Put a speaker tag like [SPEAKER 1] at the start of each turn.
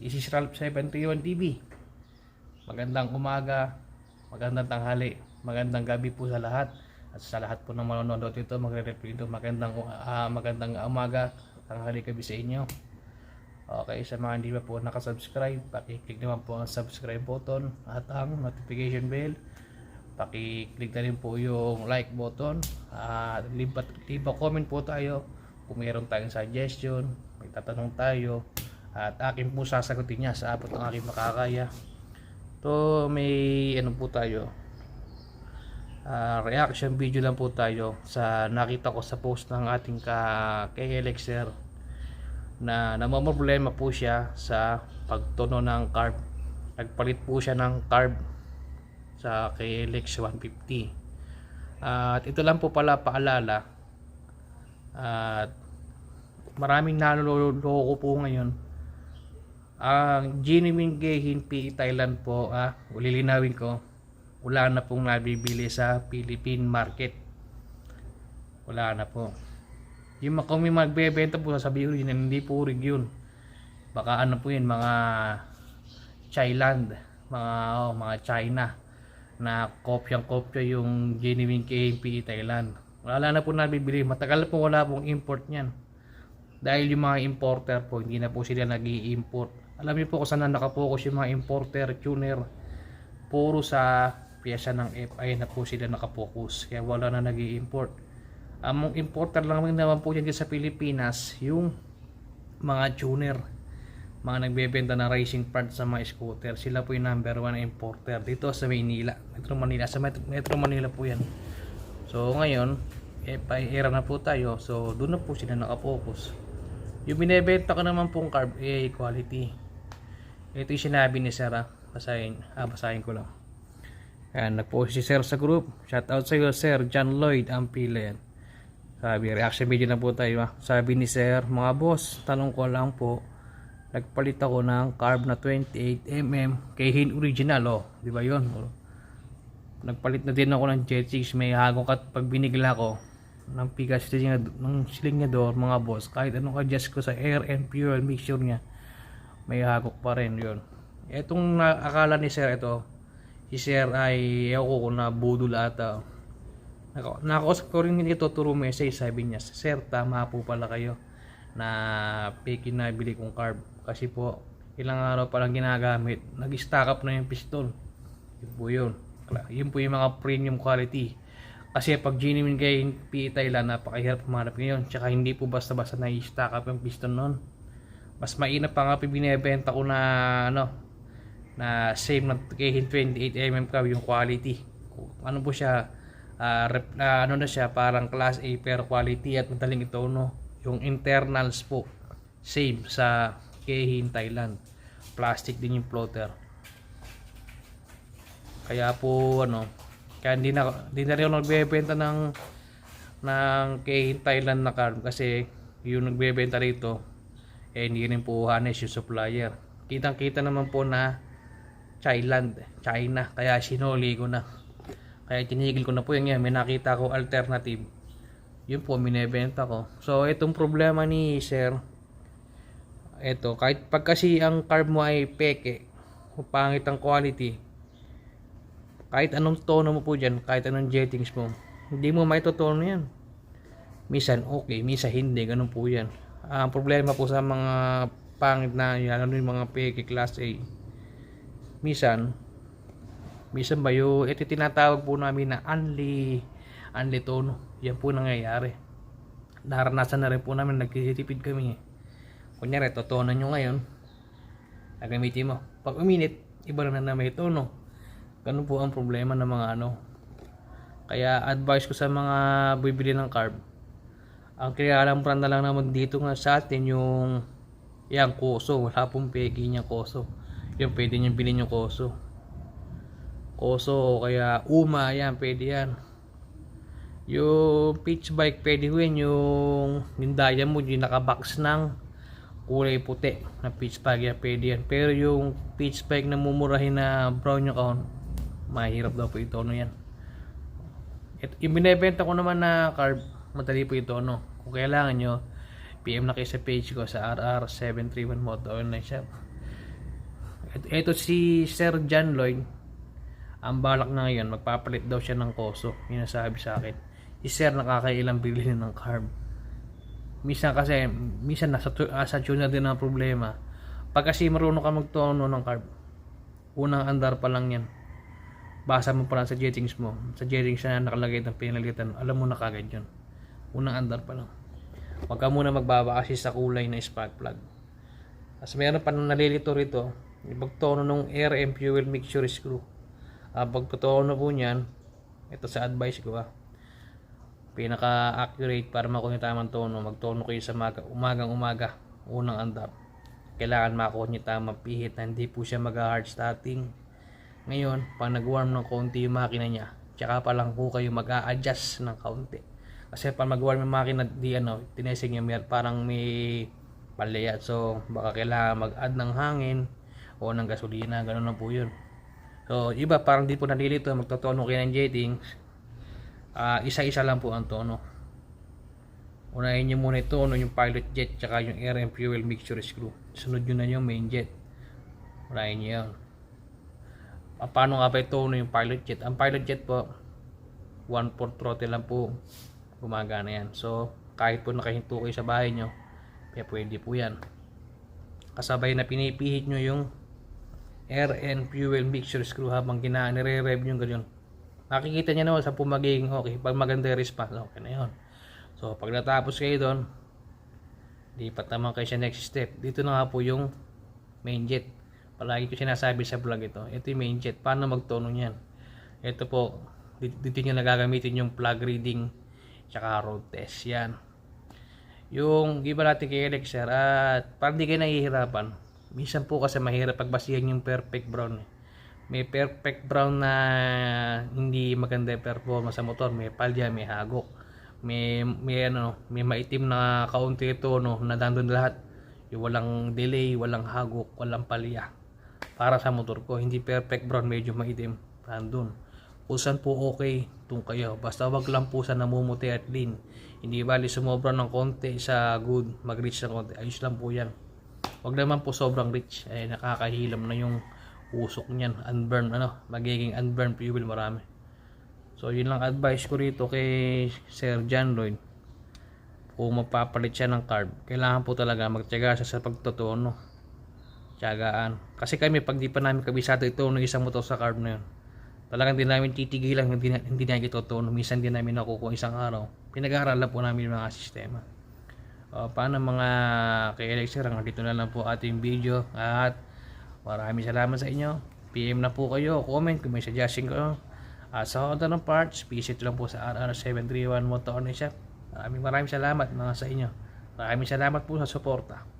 [SPEAKER 1] This is Ralph 731 TV. Magandang umaga, magandang tanghali, magandang gabi po sa lahat. At sa lahat po ng manonood ito, magre-review ito. Magandang, ah, magandang umaga, tanghali gabi sa inyo. Okay, sa mga hindi pa po nakasubscribe, pakiclick naman po ang subscribe button at ang notification bell. Pakiclick na rin po yung like button. At leave, leave a comment po tayo kung mayroon tayong suggestion, may tatanong tayo. At akin po sasagutin niya sa abot ng aking makakaya. To may ano po tayo, ah, reaction video lang po tayo sa nakita ko sa post ng ating ka KLXer na namamroblema po siya sa pagtuno ng carb. Nagpalit po siya ng carb sa KLX 150. At ito lang po pala paalala. At maraming naloloko po ngayon. Ang genuine Gehin PE Thailand po, ah, ulilinawin ko, wala na pong nabibili sa Philippine market. Wala na po. Yung kung may magbebenta po sasabihin yun, hindi po rig yun. Baka ano po yun, mga Thailand, mga oh, mga China na kopyang kopya yung genuine KMPE Thailand. Wala na po nabibili. Matagal po wala pong import niyan. Dahil yung mga importer po, hindi na po sila nag import Alam niyo po kung saan na nakapokus yung mga importer, tuner. Puro sa pyesa ng FI na po sila nakapokus. Kaya wala na nag import Ang importer lang naman po dyan sa Pilipinas, yung mga tuner. Mga nagbebenta ng racing parts sa mga scooter. Sila po yung number one importer dito sa Manila Metro Manila. Sa Metro, Manila po yan. So ngayon eh era na po tayo. So doon na po sila nakapokus. Yung binebenta ko naman pong carb eh quality ito yung sinabi ni Sir ah. basahin, ah, basahin ko lang. Yan nagpost si Sir sa group. Shout out sa iyo Sir John Lloyd Ampila yan. Sabi reaction video na po tayo ah. sabi ni Sir mga boss tanong ko lang po. Nagpalit ako ng carb na 28mm Keihin original oh. Di ba yun? Nagpalit na din ako ng jet 6 may hagong kat pag binigla ko ng pigas ng slinger mga boss. Kahit anong adjust ko sa air and fuel mixture niya may hagok pa rin yun. Etong na, akala ni sir ito si sir ay ewan ko na budol ata. Nakausap ko rin ito turo message. Sabi niya sir tama po pala kayo na fake na bili kong carb. Kasi po ilang araw pa lang ginagamit. Nag-stack up na yung piston yun po yun. Yun po yung mga premium quality. Kasi pag genuine kay PE Thailand napakahirap pumanap ngayon. Tsaka hindi po basta basta na-stack up yung piston nun mas mainam pa nga binebenta ko na ano na same na kay 28mm ka yung quality ano po siya uh, rep, uh, ano na siya parang class A pero quality at madaling ito no yung internals po same sa Kehin, Thailand. Plastic din yung floater. Kaya po ano, kaya hindi na hindi na rin nagbebenta ng ng Kehin, Thailand na carb kasi yung nagbebenta rito eh hindi rin po Hanes yung supplier. Kitang-kita naman po na Thailand, China. Kaya sinuli ko na. Kaya tinigil ko na po yan. May nakita ko alternative. Yun po, minebenta ko. So, itong problema ni Sir, eto kahit pag kasi ang carb mo ay peke pangit ang quality kahit anong tono mo po dyan kahit anong jettings mo hindi mo may tono yan misan okay misa hindi ganun po yan ang problema po sa mga pangit na yan ano yung mga peke class A. Misan misan ba yung ito tinatawag po namin na unli unli tono. Yan po nangyayari. Naranasan na rin po namin nagtitipid kami. Kunyari totono nyo ngayon. Gagamitin mo. Pag uminit iba na na may tono. Ganun po ang problema ng mga ano. Kaya advice ko sa mga bibili ng carb ang kailangan brand na lang naman dito nga sa atin yung yan koso. Wala pong pegi niya koso. Yung pwede nyo bilhin yung koso. Koso o kaya uma yan pwede yan. Yung pitch bike pwede yun. Yung yung diamond yung nakabox ng kulay puti na peach bag yan pwede yan. Pero yung peach bag na mumurahin na brown yung kahon mahirap daw po ito no yan. It, yung binibenta ko naman na carb madali po ito no kung kailangan nyo PM na kayo sa page ko sa RR731 Moto Online Shop Ito si Sir John Lloyd, ang balak na ngayon, magpapalit daw siya ng koso. Yun ang sa akin. Si Sir nakakailang bilhin ng carb. Minsan kasi, minsan nasa, tu- ah, tune din ang problema. Pag kasi marunong ka magtono ng carb, unang andar pa lang yan. Basa mo pa lang sa jettings mo. Sa jettings na nakalagay ng pinalitan, alam mo na kagad yun. Unang andar pa lang. Huwag ka muna magbaba kasi sa kulay na spark plug. Tapos meron pa nang nalilito rito, yung pagtono ng air and fuel mixture screw. Ah, pagtono po niyan, ito sa advice ko ah. Pinaka-accurate para makuha yung tamang tono, magtono kayo sa maga, umagang umaga, unang andar. Kailangan makuha niyo tamang pihit na hindi po siya mag-hard starting. Ngayon, pag nag-warm ng konti yung makina niya, tsaka pa lang po kayo mag-a-adjust ng kaunti. Kasi pag mag-warm yung makina, di ano, tinesing niya mer- parang may palaya. So, baka kailangan mag-add ng hangin o ng gasolina, ganun na po yun. So, iba parang di po nalilito, magtotono kayo ng jettings. Ah, isa-isa lang po ang tono. Unahin nyo muna ito, ano, yung pilot jet, tsaka yung air and fuel mixture screw. Sunod nyo na yung main jet. Unahin nyo yun. Pa- Paano nga ba ito ano, yung pilot jet? Ang pilot jet po, 1 4 throttle lang po gumagana yan. So, kahit po nakahinto kayo sa bahay nyo, kaya pwede po yan. Kasabay na pinipihit nyo yung air and fuel mixture screw habang gina nire-rev nyo ganyan. Makikita nyo naman sa po magiging okay. Pag maganda yung response, okay na yun. So, pag natapos kayo doon, lipat naman kayo sa next step. Dito na nga po yung main jet. Palagi ko sinasabi sa vlog ito. Ito yung main jet. Paano magtono niyan? Ito po, dito nyo nagagamitin yung plug reading tsaka road test. Yan. Yung iba natin kay Elixir at parang di kayo nahihirapan. Minsan po kasi mahirap pagbasihan yung perfect brown. eh. May perfect brown na hindi maganda yung performance sa motor. May palya, may hagok. May, may ano, may maitim na kaunti ito no, na nandun lahat. Yung walang delay, walang hagok, walang palya. Para sa motor ko, hindi perfect brown, medyo maitim. Nandun. Pusan po okay, tung kayo. Basta wag lang po sa namumuti at lean. Hindi bali sumobra ng konti sa good, mag-reach ng konti. Ayos lang po yan. Wag naman po sobrang rich. Ay nakakahilam na yung usok niyan. Unburn, ano, magiging unburn fuel marami. So yun lang advice ko rito kay Sir John Lloyd. Kung magpapalit siya ng carb, kailangan po talaga magtiyaga siya sa pagtotono. Tiyagaan. Kasi kami pag di pa namin kabisado ito ng isang motor sa carb na yun. Talagang di namin titigilan, hindi, hindi na ito tono. Minsan din namin nakukuha isang araw. Pinag-aaralan po namin yung mga sistema. O, paano mga kay-elixir, hanggang dito na lang po ating video. At maraming salamat sa inyo. PM na po kayo, comment kung may suggestion ko. At sa order ng parts, visit lang po sa RR731 Motor Shop. Maraming maraming salamat mga sa inyo. Maraming salamat po sa suporta.